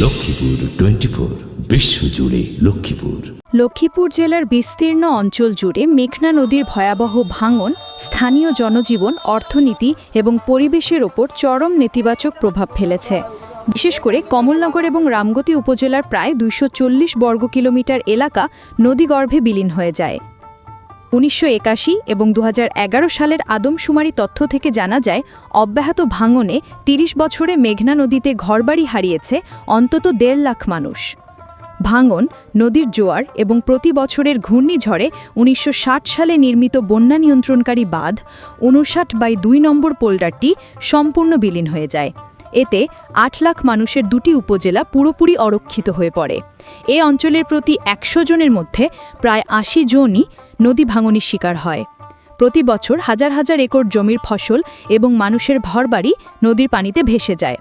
Lakshmipur twenty four বিশ্বজুড়ে লক্ষ্মীপুর। লক্ষ্মীপুর জেলার বিস্তীর্ণ অঞ্চল জুড়ে মেঘনা নদীর ভয়াবহ ভাঙন, স্থানীয় জনজীবন, অর্থনীতি এবং পরিবেশের ওপর চরম নেতিবাচক প্রভাব ফেলেছে। বিশেষ করে কমলনগর এবং রামগতি উপজেলার প্রায় দুইশ চল্লিশ বর্গ কিলোমিটার এলাকা নদীগর্ভে বিলীন হয়ে যায়। উনিশশো একাশি এবং দু হাজার এগারো সালের আদমশুমারি তথ্য থেকে জানা যায়, অব্যাহত ভাঙনে ৩০ বছরে মেঘনা নদীতে ঘরবাড়ি হারিয়েছে অন্তত দেড় লাখ মানুষ। ভাঙন, নদীর জোয়ার এবং প্রতি বছরের ঘূর্ণিঝড়ে উনিশশো ষাট সালে নির্মিত বন্যা নিয়ন্ত্রণকারী বাঁধ, উনষাট বাই দুই নম্বর পোল্ডারটি সম্পূর্ণ বিলীন হয়ে যায়। এতে আট লাখ মানুষের দুটি উপজেলা পুরোপুরি অরক্ষিত হয়ে পড়ে। এ অঞ্চলের প্রতি একশো জনের মধ্যে প্রায় আশি জনই নদী ভাঙনের শিকার হয়। প্রতি বছর হাজার হাজার একর জমির ফসল এবং মানুষের ঘরবাড়ি নদীর পানিতে ভেসে যায়।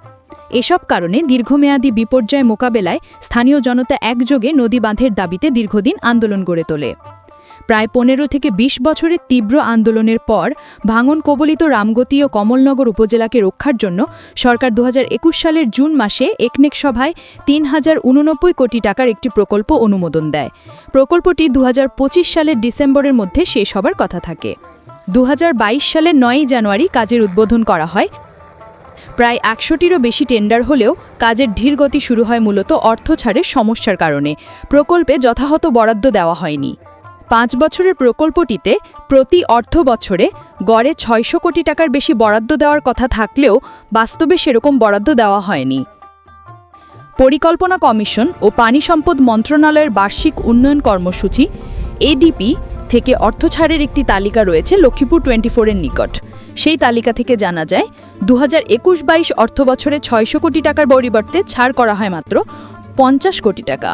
এসব কারণে দীর্ঘমেয়াদী বিপর্যয় মোকাবেলায় স্থানীয় জনতা একযোগে নদী বাঁধের দাবিতে দীর্ঘদিন আন্দোলন গড়ে তোলে। প্রায় পনেরো থেকে ২০ বছরের তীব্র আন্দোলনের পর ভাঙন কবলিত রামগতি ও কমলনগর উপজেলাকে রক্ষার জন্য সরকার দু হাজার একুশ সালের জুন মাসে একনেক সভায় তিন হাজার উননব্বই কোটি টাকার একটি প্রকল্প অনুমোদন দেয়। প্রকল্পটি দু হাজার পঁচিশ সালের ডিসেম্বরের মধ্যে শেষ হবার কথা থাকে। দু হাজার বাইশ সালের নয়ই জানুয়ারি কাজের উদ্বোধন করা হয়। প্রায় একশোটিরও বেশি টেন্ডার হলেও কাজের ধীরগতি শুরু হয় মূলত অর্থ ছাড়ের সমস্যার কারণে। প্রকল্পে যথাযথ বরাদ্দ দেওয়া হয়নি। পাঁচ বছরের প্রকল্পটিতে প্রতি অর্থ বছরে গড়ে ছয়শো কোটি টাকার বেশি বরাদ্দ দেওয়ার কথা থাকলেও বাস্তবে সেরকম বরাদ্দ দেওয়া হয়নি। পরিকল্পনা কমিশন ও পানি সম্পদ মন্ত্রণালয়ের বার্ষিক উন্নয়ন কর্মসূচি, এডিপি, থেকে অর্থ ছাড়ের একটি তালিকা রয়েছে লক্ষ্মীপুর টোয়েন্টি ফোরের নিকট। সেই তালিকা থেকে জানা যায় দু হাজার একুশ বাইশ অর্থ বছরে ছয়শো কোটি টাকার পরিবর্তে ছাড় করা হয় মাত্র পঞ্চাশ কোটি টাকা।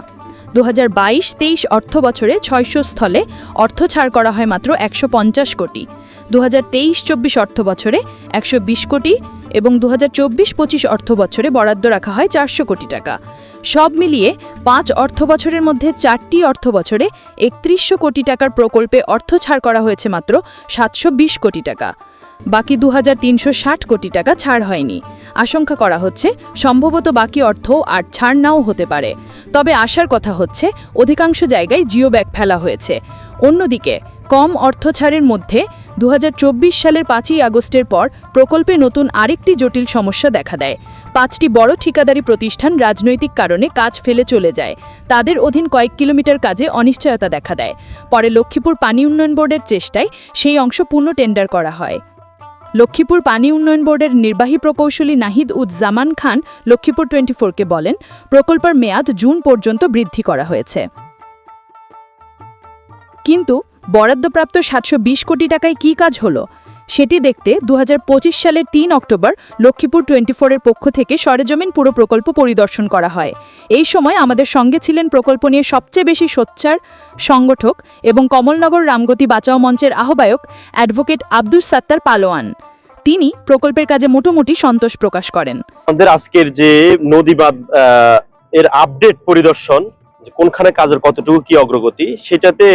দু হাজার বাইশ তেইশ অর্থ বছরে ছয়শো স্থলে অর্থ ছাড় করা হয় মাত্র একশো পঞ্চাশ কোটি। দু হাজার তেইশ চব্বিশ অর্থ বছরে একশো বিশ কোটি এবং দু হাজার চব্বিশ পঁচিশ অর্থ বছরে বরাদ্দ রাখা হয় চারশো কোটি টাকা। সব মিলিয়ে পাঁচ অর্থ বছরের মধ্যে চারটি অর্থ বছরে একত্রিশশো কোটি টাকার প্রকল্পে অর্থ ছাড় করা হয়েছে মাত্র সাতশো বিশ কোটি টাকা। বাকি দু হাজার তিনশো ষাট কোটি টাকা ছাড় হয়নি। আশঙ্কা করা হচ্ছে, সম্ভবত বাকি অর্থ আর ছাড় নাও হতে পারে। তবে আসার কথা হচ্ছে, অধিকাংশ জায়গায় জিও ব্যাগ ফেলা হয়েছে। অন্যদিকে, কম অর্থ ছাড়ের মধ্যে দু হাজার চব্বিশ সালের পাঁচই আগস্টের পর প্রকল্পে নতুন আরেকটি জটিল সমস্যা দেখা দেয়। পাঁচটি বড় ঠিকাদারি প্রতিষ্ঠান রাজনৈতিক কারণে কাজ ফেলে চলে যায়। তাদের অধীন কয়েক কিলোমিটার কাজে অনিশ্চয়তা দেখা দেয়। পরে লক্ষ্মীপুর পানি উন্নয়ন বোর্ডের চেষ্টায় সেই অংশ পূর্ণ টেন্ডার করা হয়। লক্ষ্মীপুর পানি উন্নয়ন বোর্ডের নির্বাহী প্রকৌশলী নাহিদ উজ্জামান খান লক্ষ্মীপুর টোয়েন্টি ফোরকে বলেন, প্রকল্পের মেয়াদ জুন পর্যন্ত বৃদ্ধি করা হয়েছে। কিন্তু বরাদ্দপ্রাপ্ত সাতশো বিশ কোটি টাকায় কী কাজ হলো? সেটি দেখতে দু হাজার পঁচিশ সালের তিন অক্টোবর লক্ষ্মীপুর টোয়েন্টি ফোরের পক্ষ থেকে সরেজমিন পুরো প্রকল্প পরিদর্শন করা হয়। এই সময় আমাদের সঙ্গে ছিলেন প্রকল্প নিয়ে সবচেয়ে বেশি সোচ্চার সংগঠক এবং কমলনগর রামগতি বাঁচাও মঞ্চের আহ্বায়ক অ্যাডভোকেট আব্দুস সাত্তার পালোয়ান। তিনি প্রকল্পের কাজে মোটামুটি সন্তোষ প্রকাশ করেন। আমাদের আজকের যে নদীবাদ আহ, এর আপডেট পরিদর্শন কোনখানে কাজের কতটুকু কি অগ্রগতি সেটাতে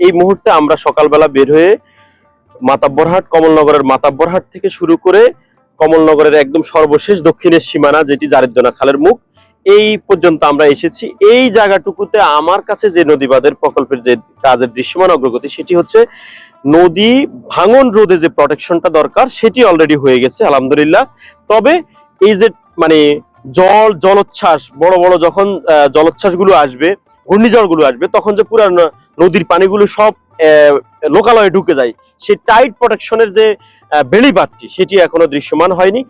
এই মুহূর্তে আমরা সকালবেলা বের হয়ে মাতাব্বরহাট কমলনগরের মাতাব্বরহাট থেকে শুরু করে কমলনগরের একদম সর্বশেষ দক্ষিণের সীমানা যেটি জারিদ্দনা খালের মুখ এই পর্যন্ত আমরা এসেছি। এই জায়গাটুকুতে আমার কাছে যে নদীবাদের প্রকল্পের যে কাজের দৃশ্যমান অগ্রগতি সেটি হচ্ছে নদী ভাঙন রোধে যে প্রোটেকশনটা দরকার সেটি অলরেডি হয়ে গেছে আলহামদুলিল্লাহ। তবে এই যে মানে জল জলোচ্ছ্বাস বড় বড় যখন জলোচ্ছ্বাসগুলো আসবে ঘূর্ণিঝড়গুলো আসবে তখন যে পুরা নদীর পানিগুলো সব লোকালয়ে ঢুকে যায় সেই টাইট প্রোটেকশনের যে আহ, বেড়িবাঁধটি সেটি এখনও দৃশ্যমান হয়নি।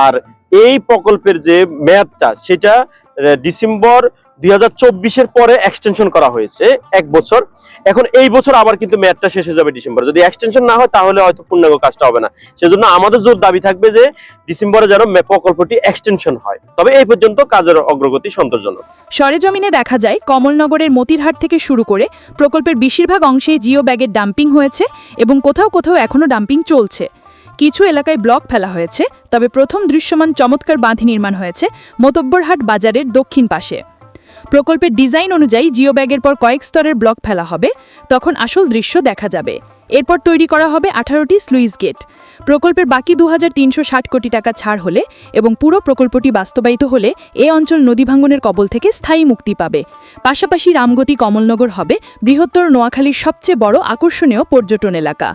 আর এই প্রকল্পের যে মেয়াদটা সেটা ডিসেম্বর দুই হাজার পরে এক্সটেনশন করা হয়েছে, এক বছর। এখন এই বছর আবার কিন্তু মেয়াদটা শেষ হয়ে যাবে ডিসেম্বর। যদি এক্সটেনশন না হয়, তাহলে হয়তো পূর্ণাঙ্গ কাজটা হবে না। সেজন্য আমাদের জোর দাবি থাকবে যে ডিসেম্বরে যেন প্রকল্পটি এক্সটেনশন হয়। তবে এই পর্যন্ত কাজের অগ্রগতি সন্তোষজনক। সরেজমিনে দেখা যায়, কমলনগরের মতিরহাট থেকে শুরু করে প্রকল্পের বেশিরভাগ অংশেই জিও ব্যাগের ডাম্পিং হয়েছে এবং কোথাও কোথাও এখনও ডাম্পিং চলছে। কিছু এলাকায় ব্লক ফেলা হয়েছে, তবে প্রথম দৃশ্যমান চমৎকার বাঁধি নির্মাণ হয়েছে মোতব্বরহাট বাজারের দক্ষিণ পাশে। প্রকল্পের ডিজাইন অনুযায়ী জিও ব্যাগের পর কয়েক স্তরের ব্লক ফেলা হবে, তখন আসল দৃশ্য দেখা যাবে। এরপর তৈরি করা হবে আঠারোটি স্লুইস গেট। প্রকল্পের বাকি দু হাজার তিনশো ষাট কোটি টাকা ছাড় হলে এবং পুরো প্রকল্পটি বাস্তবায়িত হলে এ অঞ্চল নদী ভাঙ্গনের কবল থেকে স্থায়ী মুক্তি পাবে। পাশাপাশি রামগতি কমলনগর হবে বৃহত্তর নোয়াখালীর সবচেয়ে বড় আকর্ষণীয় পর্যটন এলাকা।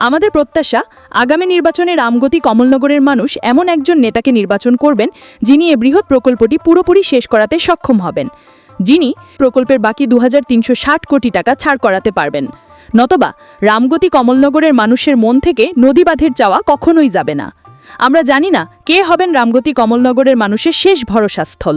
আমাদের প্রত্যাশা, আগামী নির্বাচনে রামগতি কমলনগরের মানুষ এমন একজন নেতাকে নির্বাচন করবেন, যিনি এ বৃহৎ প্রকল্পটি পুরোপুরি শেষ করাতে সক্ষম হবেন। যিনি প্রকল্পের বাকি দু হাজার তিনশো ষাট কোটি টাকা ছাড় করাতে পারবেন। নতবা, রামগতি কমলনগরের মানুষের মন থেকে নদী বাঁধের চাওয়া কখনোই যাবে না। আমরা জানি না কে হবেন রামগতি কমলনগরের মানুষের শেষ ভরসাস্থল।